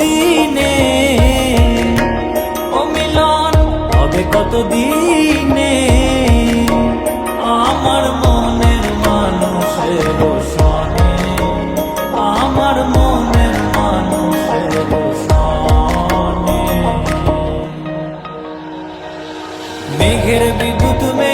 দিনে। ও মিলন হবে কত দিনে আমার মনের মানুষের সনে আমার মনের মানুষের সনে মেঘের বিদ্যুৎ মেঘে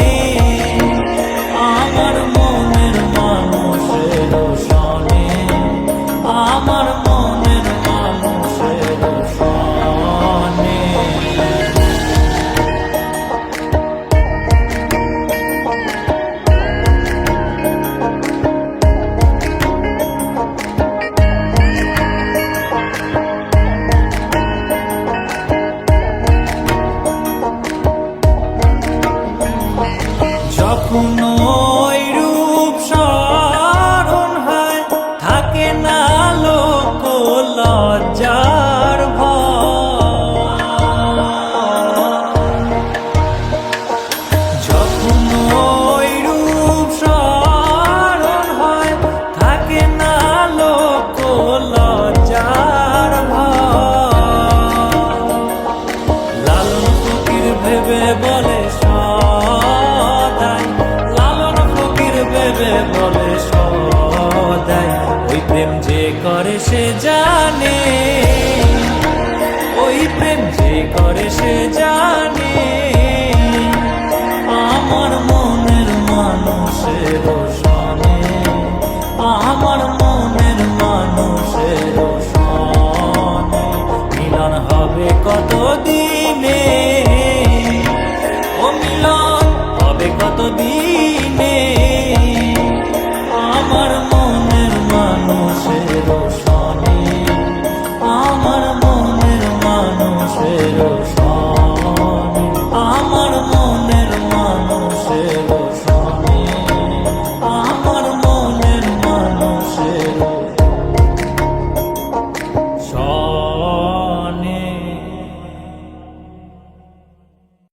যখন রূপ স্মরণ হয় থাকে না লোক লজ্জার ভেবে বলে সদায় ওই প্রেম যে করে সে জানে। ওই প্রেম যে করে সে জানে।